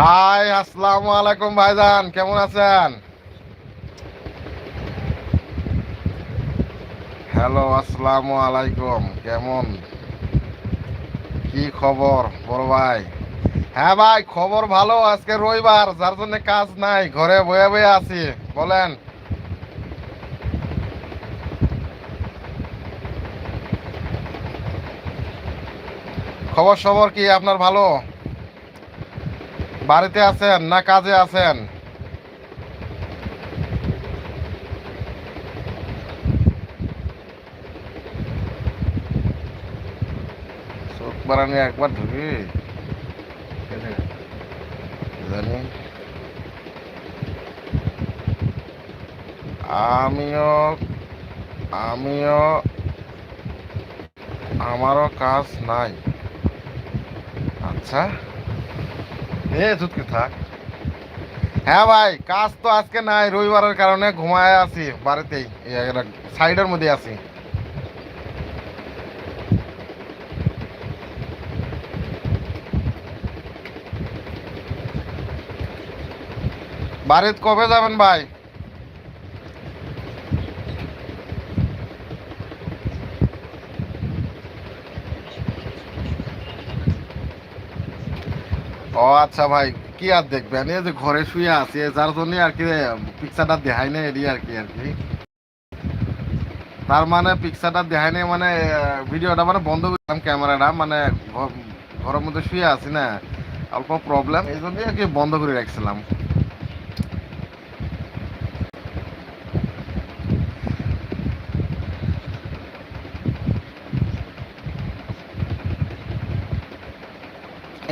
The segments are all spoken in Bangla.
হাই, আসসালামু আলাইকুম ভাইজান, কেমন আছেন? হ্যালো, আসসালামু আলাইকুম, কেমন? কি খবর, বড় ভাই? হ্যাঁ ভাই, খবর ভালো, আজকে রবিবার, যার জন্য কাজ নাই, ঘরে বয়ে বয়ে আছি, বলেন। খবর সবর কি, আপনার ভালো? বাড়িতে আছেন না কাজে আছেন? একবার ঢুকি। জানি। আমিও আমিও আমারও কাজ নাই। আচ্ছা। এ চুটকে থাক হ্যাঁ ভাই, কাজ তো আজকে নাই, রবিবারের কারণে ঘুমায় আছি বাড়িতেই সাইডের মধ্যে আছি। বাড়িতে কবে যাবেন ভাই? ও আচ্ছা ভাই, কি আর দেখবেন? এই যে ঘরে শুয়ে আছি যার জন্য আর কি পিকচারটা দেখাই না এরই আর কি আর কি। তার মানে পিকচারটা দেখাই নাই মানে ভিডিওটা মানে বন্ধ করলাম ক্যামেরাটা মানে ঘরের মধ্যে শুয়ে আছি না, অল্প প্রবলেম এই জন্যই আর কি বন্ধ করে রাখছিলাম।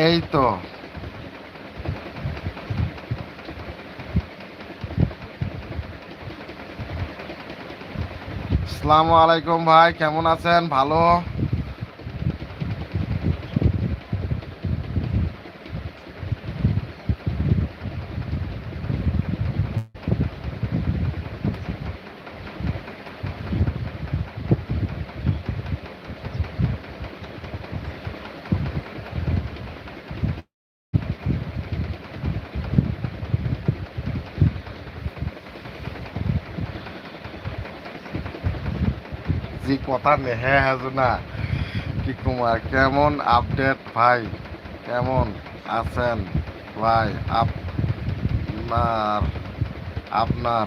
এই তো। আসসালামু আলাইকুম ভাই কেমন আছেন? ভালো? জি কথা নেহে হাজনা। কি কুমার কেমন আপডেট ভাই? কেমন আছেন ভাই? আপনার আপনার।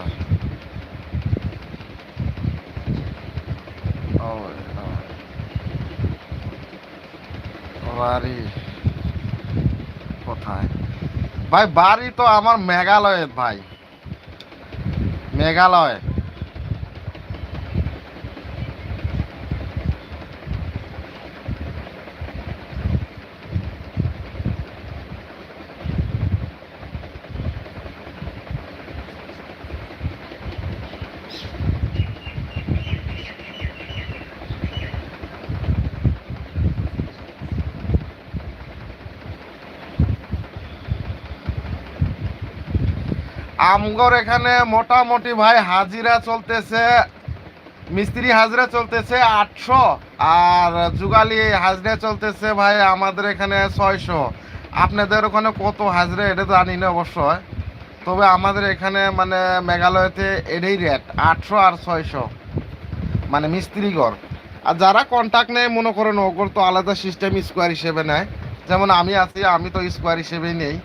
বাড়ি কোথায়? ভাই, বাড়ি তো আমার মেঘালয়ের ভাই। মেঘালয়। আমগর এখানে মোটামুটি ভাই হাজিরা চলতেছে, মিস্ত্রি হাজিরা চলতেছে আটশো, আর যুগালি হাজিরা চলতেছে ভাই আমাদের এখানে ছয়শো। আপনাদের ওখানে কত হাজিরা এটা জানি না অবশ্যই তবে আমাদের এখানে মানে মেঘালয়তে এটাই রেট আটশো আর ছয়শো মানে মিস্ত্রিগড় আর যারা কন্ট্যাক্ট নেয়, মনে করেন ওগর তো আলাদা সিস্টেম স্কোয়ার হিসেবে নেয়। যেমন আমি আছি, আমি তো স্কোয়ার হিসেবেই নেই।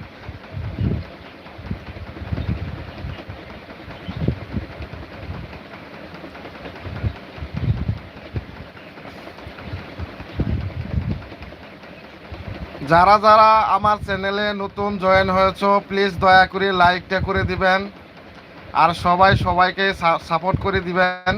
যারা যারা আমার চ্যানেলে নতুন জয়েন হয়েছ প্লিজ দয়া করে লাইকটা করে দিবেন। আর সবাই সবাইকে সাপোর্ট করে দিবেন।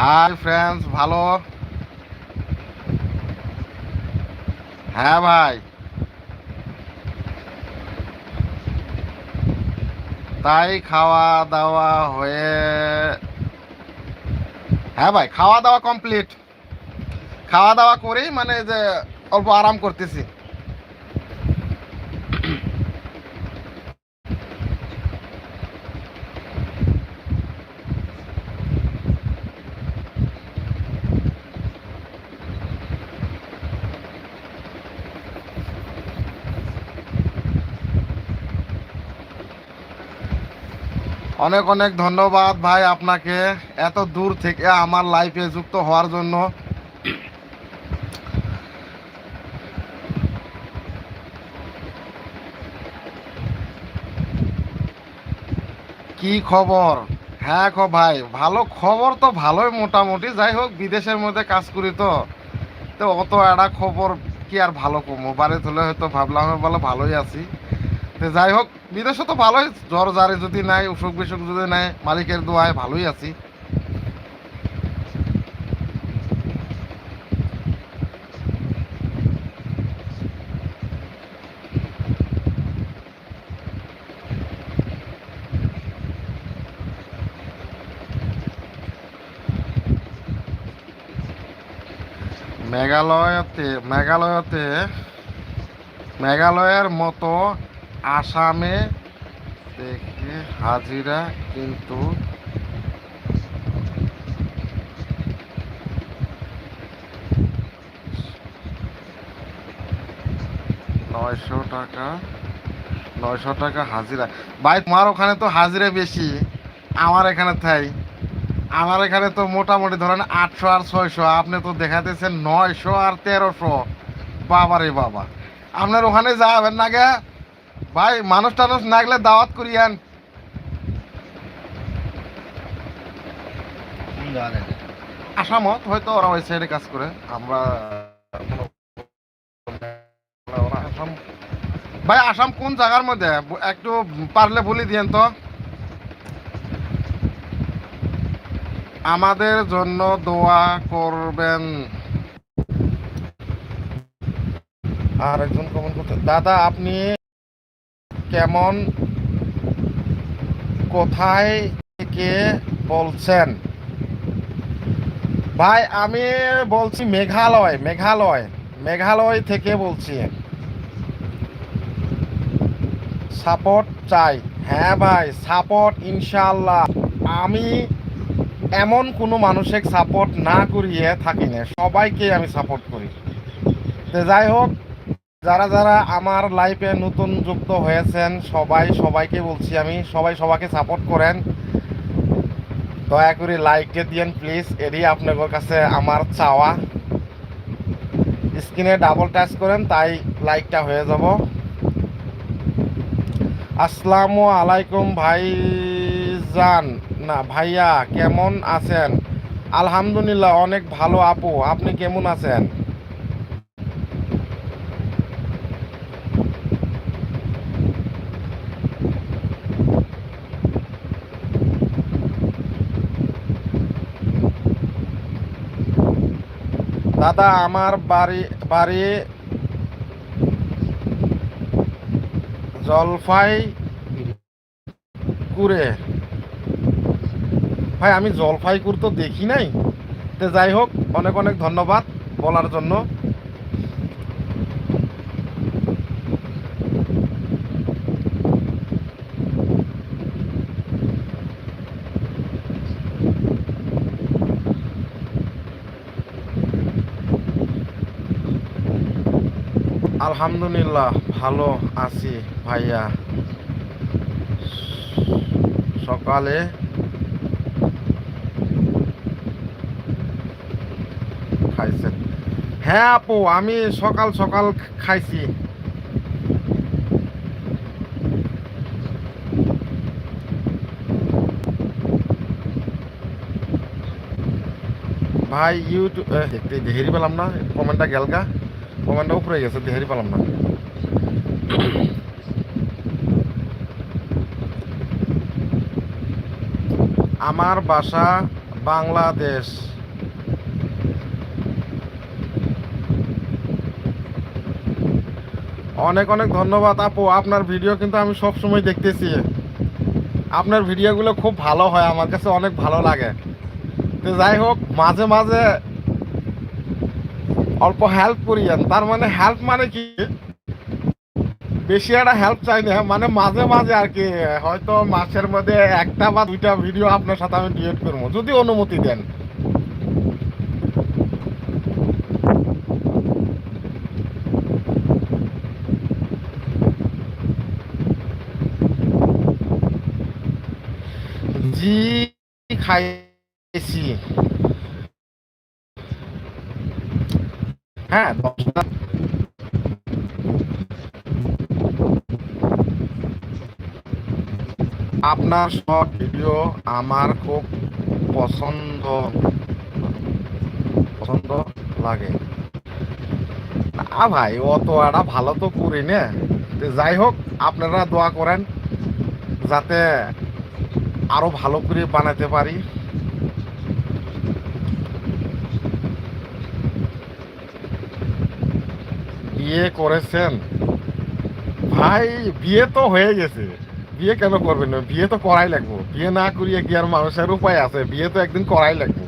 হাই ফ্রেন্ডস ভালো? হ্যাঁ ভাই। তাই খাওয়া দাওয়া হয়ে হ্যাঁ ভাই খাওয়া দাওয়া কমপ্লিট খাওয়া দাওয়া করেই মানে যে অল্প আরাম করতেছি। অনেক অনেক ধন্যবাদ ভাই আপনাকে এত দূর থেকে আমার লাইফে যুক্ত হওয়ার জন্য। কি খবর? হ্যাঁ খো ভাই, ভালো খবর তো ভালোই মোটামুটি। যাই হোক, বিদেশের মধ্যে কাজ করি তো। তো অত একটা খবর কি আর ভালো কমো? বাড়ি তুলে হয়তো ভাবলাম, বলে ভালোই আছি। যাই হোক বিদেশে তো ভালোই, জ্বর জারি যদি নাই, অসুখ বিসুখ যদি নাই, মালিকের দোয়ায় ভালোই আছি। মেঘালয়তে মেঘালয়তে, মেঘালয়ের মতো আসামে দেখে হাজিরা, কিন্তু নয়শো টাকা নয়শো টাকা হাজিরা। ভাই, তোমার ওখানে তো হাজিরা বেশি, আমার এখানে তাই। আমার এখানে তো মোটামুটি ধরেন আটশো আর ছয়শো, আপনি তো দেখাতেছেন নয়শো আর তেরোশো। বাবারে বাবা। আপনার ওখানে যাবেন না গে? ভাই, মানুষ টানুষ না গেলে দাওয়াত করিয়েন আসামত হয়তো ওরা ওই সাইডে কাজ করে। আমরা ভাই, আসাম কোন জায়গার মধ্যে? একটু পারলে বলে দিয়েন তো। আমাদের জন্য দোয়া করবেন। আর একজন কমেন্ট করতে দাদা, আপনি কেমন, কোথায় থেকে বলছেন? ভাই, আমি বলছি মেঘালয় মেঘালয় মেঘালয় থেকে বলছি। সাপোর্ট চাই। হ্যাঁ ভাই, সাপোর্ট ইনশাল্লাহ আমি এমন কোনো মানুষের সাপোর্ট না করিয়ে থাকি না। সবাইকে আমি সাপোর্ট করি। যাই হোক যারা যারা আমার লাইফে নতুন যুক্ত হয়েছেন, সবাই সবাইকে বলছি আমি, সবাই সবাইকে সাপোর্ট করেন। দয়া করে লাইককে দিয়েন প্লিজ এরই আপনাদের কাছে আমার চাওয়া। স্ক্রিনে ডাবল টাচ করেন, তাই লাইকটা হয়ে যাব। আসসালামু আলাইকুম ভাই জান। না, ভাইয়া, কেমন আছেন? আলহামদুলিল্লাহ, অনেক ভালো আপু। আপনি কেমন আছেন? দাদা, আমার বাড়ি বাড়ি জলফাই কুরে ভাই, আমি জলফাইকুর তো দেখি নাই। তো যাই হোক, অনেক অনেক ধন্যবাদ বলার জন্য। আলহামদুলিল্লাহ, ভালো আছি ভাইয়া। সকালে খাইছেন হ্যাঁ আপু, আমি সকাল সকাল খাইছি। ভাই ইউটিউব দেখতে দেহেরি পেলাম না কমেন্টটা গেলগা কমেন্টটা উপরে গেছে দেহেরি পেলাম না। আমার বাসা বাংলাদেশ। অনেক অনেক ধন্যবাদ আপু, আপনার ভিডিও কিন্তু আমি সব সময় দেখতেছি। আপনার ভিডিওগুলো খুব ভালো হয়, আমার কাছে অনেক ভালো লাগে। তো যাই হোক, মাঝে মাঝে অল্প হেল্প করিয়েন। তার মানে হেল্প মানে কি? বেশি একটা হেল্প চাই না মানে মাঝে মাঝে আর কি, হয়তো মাসের মধ্যে একটা বা দুইটা ভিডিও আপনার সাথে আমি ডিলিট করব, যদি অনুমতি দেন। জি খাইছি। হ্যাঁ দশটা আপনার সব ভিডিও আমার খুব পছন্দ পছন্দ লাগে। না ভাই অত একটা ভালো তো করি না। যাই হোক, আপনারা দোয়া করেন, যাতে আরও ভালো করে বানাতে পারি। বিয়ে করেছেন। ভাই, বিয়ে তো হয়ে গেছে। বিয়ে কেন করবেন না? বিয়ে তো করাই লাগবো। বিয়ে না করিয়ে কি আর মানুষের উপায় আছে? বিয়ে তো একদিন করাই লাগবো।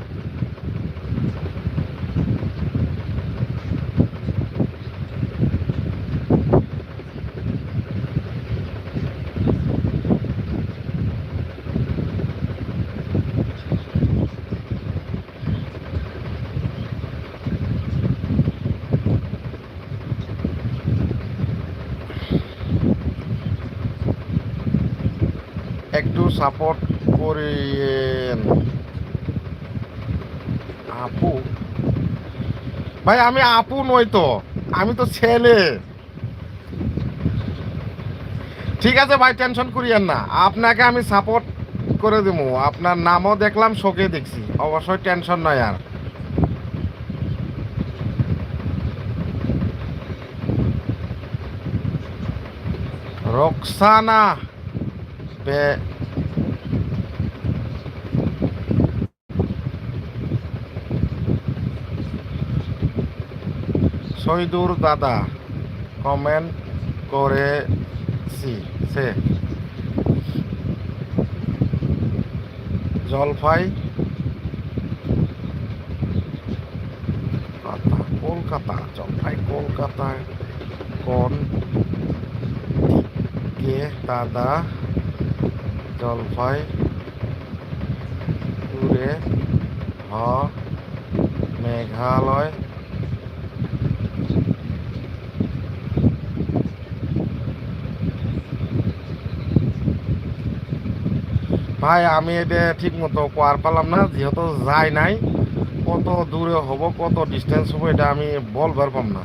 একটু সাপোর্ট করিয়েন আপু? ভাই, আমি আপু নই তো, আমি তো ছেলে। ঠিক আছে ভাই টেনশন করিয়েন না। আপনাকে আমি সাপোর্ট করে দেবো আপনার নামও দেখলাম, শোকে দেখছি। অবশ্যই টেনশন নয় আর। রক্সানা বে শহীদুর দাদা কমেন্ট করেছি সে। জলপাই কথা কলকাতা জলপাই কলকাতায় কোন কে দাদা জলপাই ঘুরে হ, মেঘালয় ভাই, আমি এটা ঠিক মতো কোয়ার পারলাম না, যেহেতু যাই নাই, কত দূরে হব, কত ডিস্টেন্স হব, এটা আমি বলবার পাম না।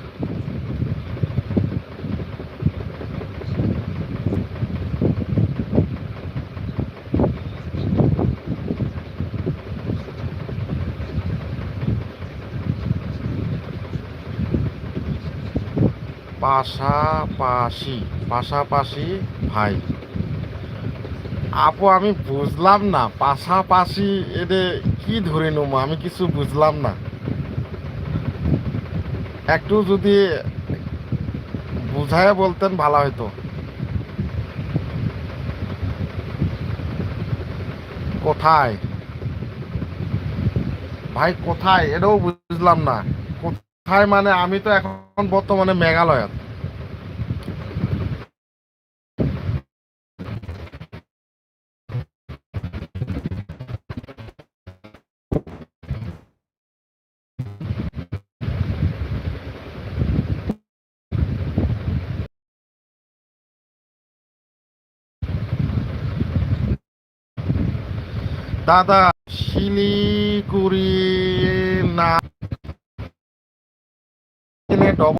পাশাপাশি পাশাপাশি, ভাই। আপু, আমি বুঝলাম না। পাশাপাশি এদের কি ধরে নেব? আমি কিছু বুঝলাম না। একটু যদি বুঝায় বলতেন ভালো হতো কোথায়? ভাই, কোথায়? এটাও বুঝলাম না। কোথায় মানে আমি তো এখন বর্তমানে মেঘালয়ত দাদা শিলিগুড়ি না